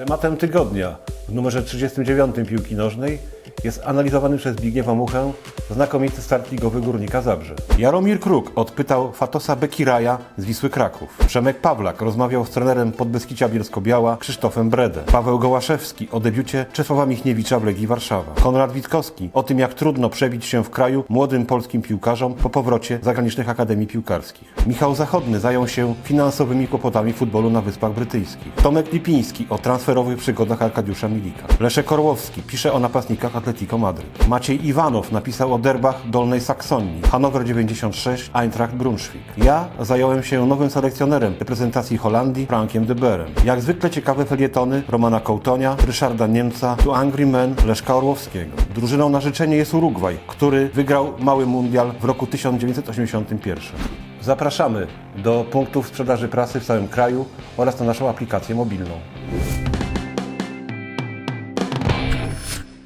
Tematem tygodnia. W numerze 39 piłki nożnej jest analizowany przez Zbigniewa Muchę znakomity start ligowy Górnika Zabrze. Jaromir Kruk odpytał Fatosa Bekiraja z Wisły Kraków. Przemek Pawlak rozmawiał z trenerem Podbeskidzia Bielsko-Biała Krzysztofem Bredę. Paweł Gołaszewski o debiucie Czesława Michniewicza w Legii Warszawa. Konrad Witkowski o tym, jak trudno przebić się w kraju młodym polskim piłkarzom po powrocie zagranicznych akademii piłkarskich. Michał Zachodny zajął się finansowymi kłopotami futbolu na Wyspach Brytyjskich. Tomek Lipiński o transferowych przygodach Arkadiusza Milika. Leszek Orłowski pisze o napastnikach Atletico Madryt. Maciej Iwanow napisał o derbach Dolnej Saksonii. Hanower 96, Eintracht Brunswick. Ja zająłem się nowym selekcjonerem reprezentacji Holandii, Frankiem de Berem. Jak zwykle ciekawe felietony Romana Kołtonia, Ryszarda Niemca, Tu Angry Men, Leszka Orłowskiego. Drużyną na życzenie jest Urugwaj, który wygrał mały mundial w roku 1981. Zapraszamy do punktów sprzedaży prasy w całym kraju oraz na naszą aplikację mobilną.